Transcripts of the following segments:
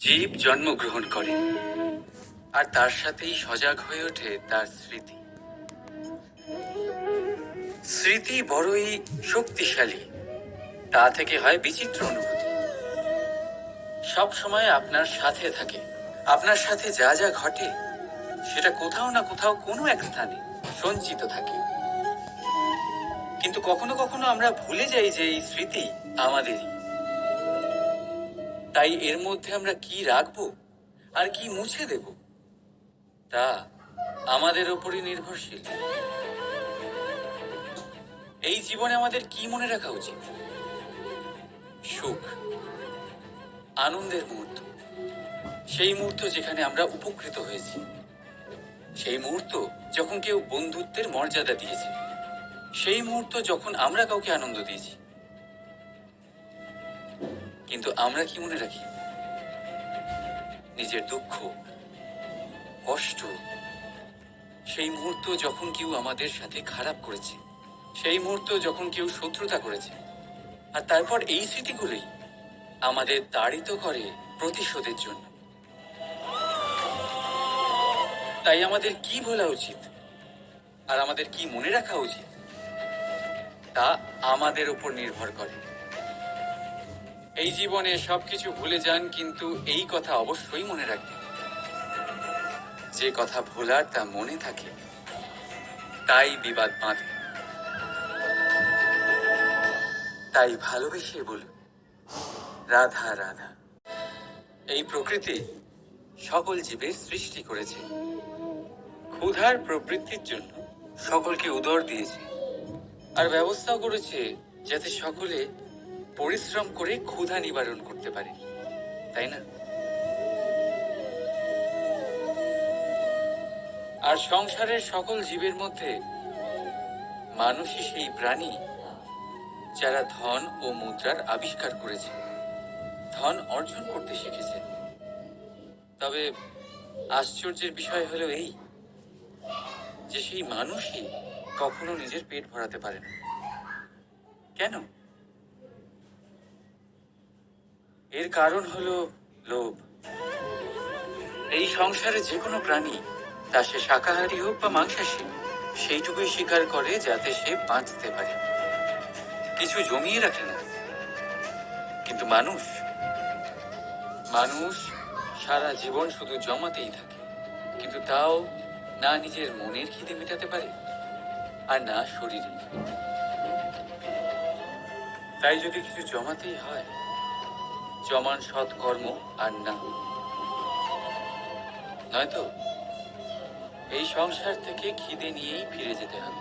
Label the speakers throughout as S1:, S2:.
S1: জীব জন্মগ্রহণ করে। আর তার সাথেই সজাগ হয়ে ওঠে তার স্মৃতি। স্মৃতি বড়ই শক্তিশালী। তা থেকে হয় বিচিত্র অনুভূতি। সব সময় আপনার সাথে থাকে। আপনার সাথে যা যা ঘটে, সেটা কোথাও না কোথাও কোনো এক স্থানে সঞ্চিত থাকে। কিন্তু কখনো কখনো আমরা ভুলে যাই যে এই স্মৃতি আমাদেরই। তাই এর মধ্যে আমরা কি রাখব? আর কি মুছে দেব? তা আমাদের ওপরই নির্ভরশীল। এই জীবনে আমাদের কি মনে রাখা উচিত? সুখ। আনন্দের মুহূর্ত। সেই মুহূর্ত যেখানে আমরা উপকৃত হয়েছি। সেই মুহূর্ত যখন কেউ বন্ধুত্বের মর্যাদা দিয়েছে। সেই মুহূর্ত যখন আমরা কাউকে আনন্দ দিয়েছি। কিন্তু আমরা কি মনে রাখি? নিজের দুঃখ, কষ্ট, সেই মুহূর্ত যখন কেউ আমাদের সাথে খারাপ করেছে, সেই মুহূর্ত যখন কেউ শত্রুতা করেছে, আর তারপর এই স্মৃতিগুলোই আমাদের তাড়িত করে প্রতিশোধের জন্য। তাই আমাদের কি বলা উচিত? আর আমাদের কি মনে রাখা উচিত? তা আমাদের উপর নির্ভর করে। এই জীবনে সবকিছু ভুলে যান, কিন্তু এই কথা অবশ্যই মনে রাখবেন। যে কথা ভোলার তা মনে থাকে, তাই বিবাদ বাঁধে। তাই ভালোবেসে বলুন, রাধা রাধা। এই প্রকৃতি সকল জীবের সৃষ্টি করেছে। ক্ষুধার প্রবৃত্তির জন্য সকলকে উদর দিয়েছে। আর ব্যবস্থাও করেছে যাতে সকলে পরিশ্রম করে ক্ষুধা নিবারণ করতে পারে। তাই না? আর সংসারের সকল জীবের মধ্যে মানুষই সেই প্রাণী যারা ধন ও মুদ্রার আবিষ্কার করেছে, ধন অর্জন করতে শিখেছে। তবে আশ্চর্যের বিষয় হলো এই যে সেই মানুষই কখনো নিজের পেট ভরাতে পারে না। কেন? এর কারণ হলো লোভ। এই সংসারে যে কোনো প্রাণী, তা সে শাকাহারী হোক বা মাংসাশী, সেইটুকুই স্বীকার করে যাতে সে বাঁচতে পারে। কিছু জমিয়ে রাখে না। কিন্তু মানুষ মানুষ সারা জীবন শুধু জমাতেই থাকে। কিন্তু তাও না নিজের মনের খিদে মেটাতে পারে, আর না শরীরে। তাই যদি কিছু জমাতেই হয় জমান সৎকর্ম আর না। নয়তো এই সংসার থেকে খিদে নিয়েই ফিরে যেতে হবে।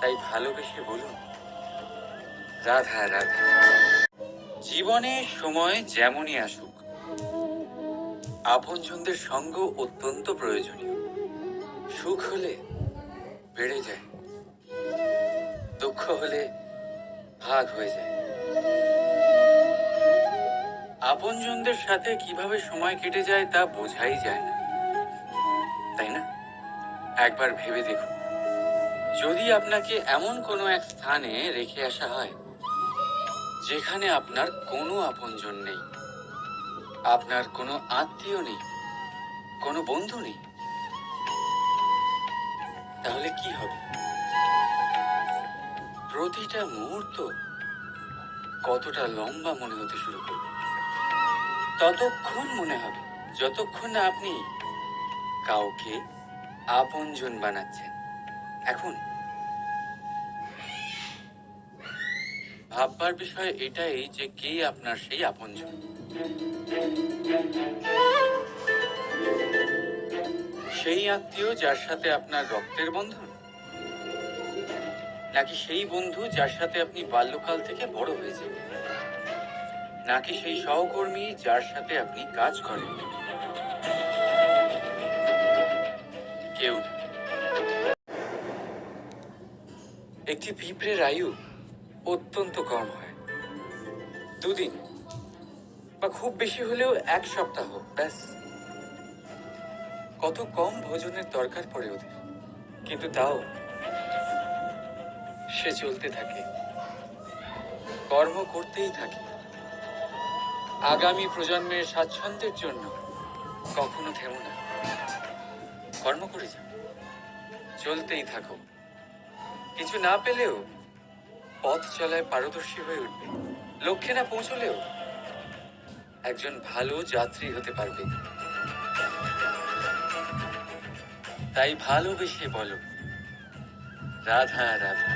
S1: তাই ভালোবেসে বলুন, রাধা রাধা। জীবনে সময় যেমনই আসুক, আপনজনদের সঙ্গ অত্যন্ত প্রয়োজনীয়। সুখ হলে বেড়ে যায়, দুঃখ হলে ভাগ হয়ে যায়। আপনজনদের সাথে কীভাবে সময় কেটে যায় তা বোঝাই যায় না। তাই না? একবার ভেবে দেখুন। যদি আপনাকে এমন কোনো এক স্থানে রেখে আসা হয়, যেখানে আপনার কোনো আপনজন নেই, আপনার কোনো আত্মীয় নেই, কোনো বন্ধু নেই, তাহলে কি হবে? প্রতিটা মুহূর্ত কতটা লম্বা মনে হতে শুরু করবে ততক্ষণ মনে হবে, যতক্ষণ না আপনি কাউকে আপনজন বানাচ্ছেন। এখন ভাববার বিষয় এটাই যে কে আপনার সেই আপনজন। সেই আত্মীয় যার সাথে আপনার রক্তের বন্ধন? নাকি সেই বন্ধু যার সাথে আপনি বাল্যকাল থেকে বড় হয়েছেন? নাকি সেই সহকর্মী যার সাথে আপনি কাজ করেন? কেউ একটি পিঁপড়ের আয়ু অত্যন্ত কম হয়। দুদিন বা খুব বেশি হলেও এক সপ্তাহ, ব্যাস। কত কম ভোজনের দরকার পড়ে ওদের। কিন্তু তাও সে চলতে থাকে। কর্ম করতেই থাকে। আগামী প্রজন্মের স্বাচ্ছন্দ্যের জন্য কখনো থেমো না। কর্ম করে যাও। চলতেই থাকো। কিছু না পেলেও পথ চলায় পারদর্শী হয়ে উঠবে। লক্ষ্যে না পৌঁছলেও একজন ভালো যাত্রী হতে পারবে। তাই ভালোবেসে বলো, রাধা রাধা।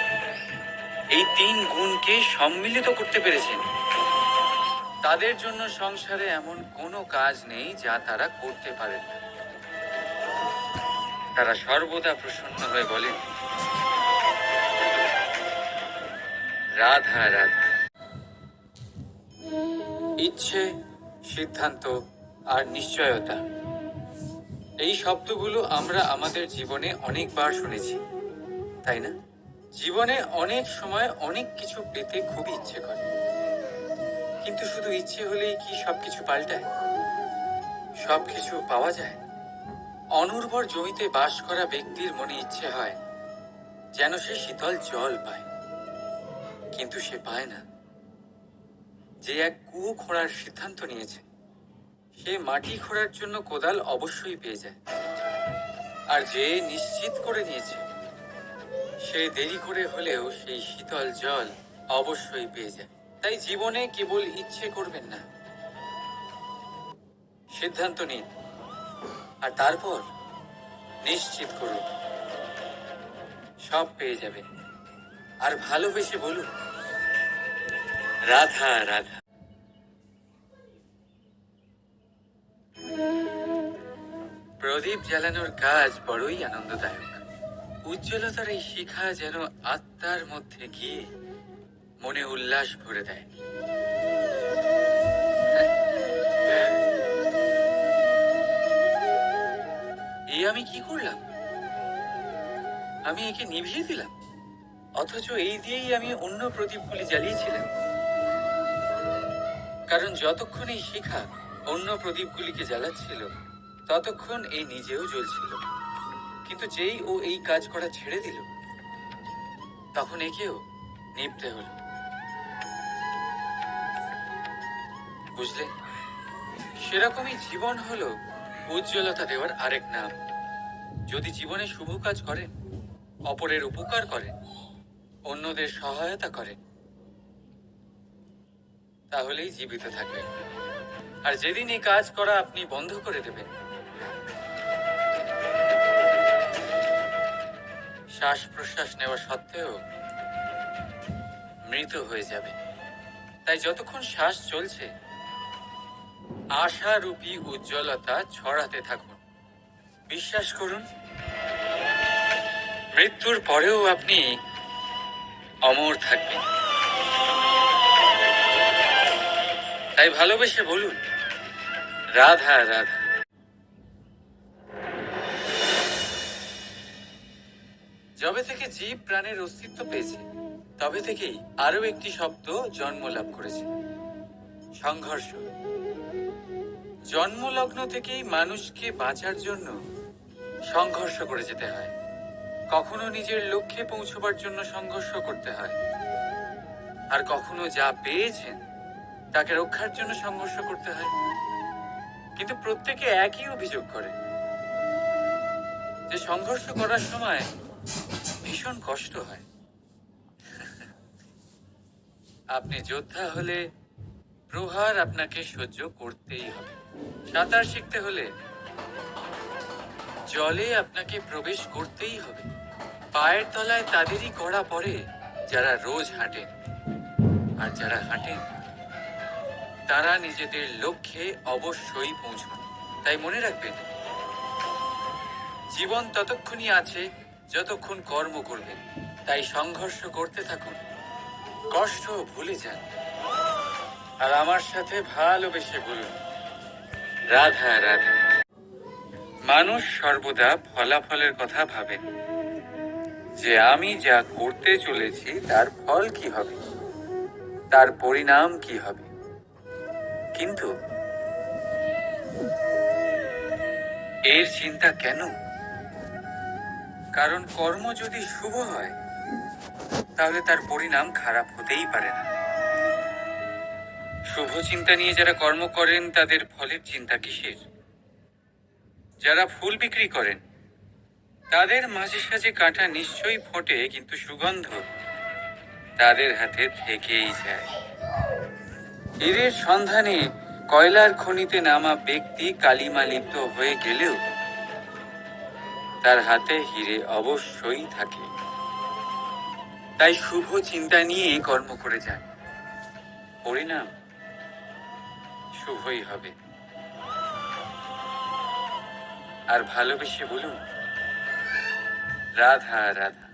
S1: এই তিন গুণকে সম্মিলিত করতে পেরেছেন। তাদের জন্য সংসারে এমন কোনো কাজ নেই যা তারা করতে পারেন না। তারা সর্বদা প্রসন্ন হয়ে বলেন, রাধা রাধা। ইচ্ছে, সিদ্ধান্ত আর নিশ্চয়তা। এই শব্দগুলো আমরা আমাদের জীবনে অনেকবার শুনেছি, তাই না? জীবনে অনেক সময় অনেক কিছু পেতে খুবই ইচ্ছে করে। কিন্তু শুধু ইচ্ছে হলেই কি সবকিছু পাল্টায়? সবকিছু পাওয়া যায়? অনুর্বর জমিতে বাস করা ব্যক্তির মনে ইচ্ছে হয় যেন সে শীতল জল পায়। কিন্তু সে পায় না। যে এক কুয়ো খোঁড়ার সিদ্ধান্ত নিয়েছে, সে মাটি খোঁড়ার জন্য কোদাল অবশ্যই পেয়ে যায়। আর যে নিশ্চিত করে নিয়েছে সে দেরি করে হলেও সেই শীতল জল অবশ্যই পেয়ে যায়। তাই জীবনে কেবল ইচ্ছে করবেন না। সিদ্ধান্ত নিন। আর তারপর নিশ্চিত করুন। সব পেয়ে যাবেন। আর ভালোবেসে বলুন, রাধা রাধা। প্রদীপ জ্বালানোর কাজ বড়ই আনন্দদায়ক। উজ্জ্বলতার এই শিখা যেন আত্মার মধ্যে গিয়ে মনে উল্লাস ভরে দেয়। এই আমি কি করলাম? আমি একে নিভিয়ে দিলাম। অথচ এই দিয়েই আমি অন্য প্রদীপগুলি জ্বালিয়েছিলাম। কারণ যতক্ষণ এই শিখা অন্য প্রদীপগুলিকে জ্বালাচ্ছিল, ততক্ষণ এই নিজেও জ্বলছিল। কিন্তু যেই ও এই কাজ করা ছেড়ে দিল, তখন একেও নিভতে হলো। বুঝলে? সেরকমই জীবন হলো উজ্জ্বলতা দেওয়ার আরেক নাম। যদি জীবনে শুভ কাজ করেন অপরের উপকার করেন অন্যদের সহায়তা করেন তাহলেই জীবিত থাকবেন আর যেদিন এই কাজ করা আপনি বন্ধ করে দেবেন শ্বাস প্রশ্বাস নেওয়া সত্ত্বেও মৃত হয়ে যাবে। তাই যতক্ষণ শ্বাস চলছে, আশারূপী উজ্জ্বলতা ছড়াতে থাকুন। বিশ্বাস করুন, মৃত্যুর পরেও আপনি অমর থাকবেন। তাই ভালোবেসে বলুন, রাধা রাধা। যবে থেকে জীব প্রাণের অস্তিত্ব পেয়েছে, তবে থেকেই আরও একটি শব্দ জন্ম লাভ করেছে। সংঘর্ষ। জন্মলগ্ন থেকেই মানুষকে বাঁচার জন্য সংঘর্ষ করে যেতে হয়। কখনো নিজের লক্ষ্যে পৌঁছবার জন্য সংঘর্ষ করতে হয়। আর কখনো যা পেয়েছেন, তাকে রক্ষার জন্য সংঘর্ষ করতে হয়। কিন্তু প্রত্যেকে একই অভিযোগ করে যে সংঘর্ষ করার সময় ভীষণ কষ্ট হয়। আপনি যোদ্ধা হলে প্রহার আপনাকে সহ্য করতেই হবে। সাঁতার শিখতে হলে জলে আপনাকে প্রবেশ করতেই হবে। পায়ের তলায় তাদেরই কড়া পড়ে যারা রোজ হাঁটেন। আর যারা হাঁটেন, তারা নিজেদের লক্ষ্যে অবশ্যই পৌঁছন। তাই মনে রাখবেন, জীবন ততক্ষণই আছে যতক্ষণ কর্ম করবেন, তাই সংঘর্ষ করতে থাকুন। কষ্ট ভুলে যান। আর আমার সাথে ভালোবেসে বলুন, রাধা রাধা। মানুষ সর্বদা ফলাফলের কথা ভাবেন যে আমি যা করতে চলেছি, তার ফল কি হবে? তার পরিণাম কি হবে? কিন্তু এর চিন্তা কেন? কারণ কর্ম যদি শুভ হয়, তাহলে তার পরিণাম খারাপ হতেই পারে না। শুভ চিন্তা নিয়ে যারা কর্ম করেন, তাদের ফলের চিন্তা কিসের? যারা ফুল বিক্রি করেন, তাদের মাঝে সাঝে কাঁটা নিশ্চয়ই ফোটে, কিন্তু সুগন্ধ তাদের হাতে থেকেই যায়। হীরের সন্ধানে কয়লার খনিতে নামা ব্যক্তি কালিমা লিপ্ত হয়ে গেলেও তার হাতে হিরে অবশ্যই থাকে। তাই শুভ চিন্তা নিয়ে কর্ম করে যান পরিণাম শুভই হবে। আর ভালোবেসে বলুন, রাধা রাধা।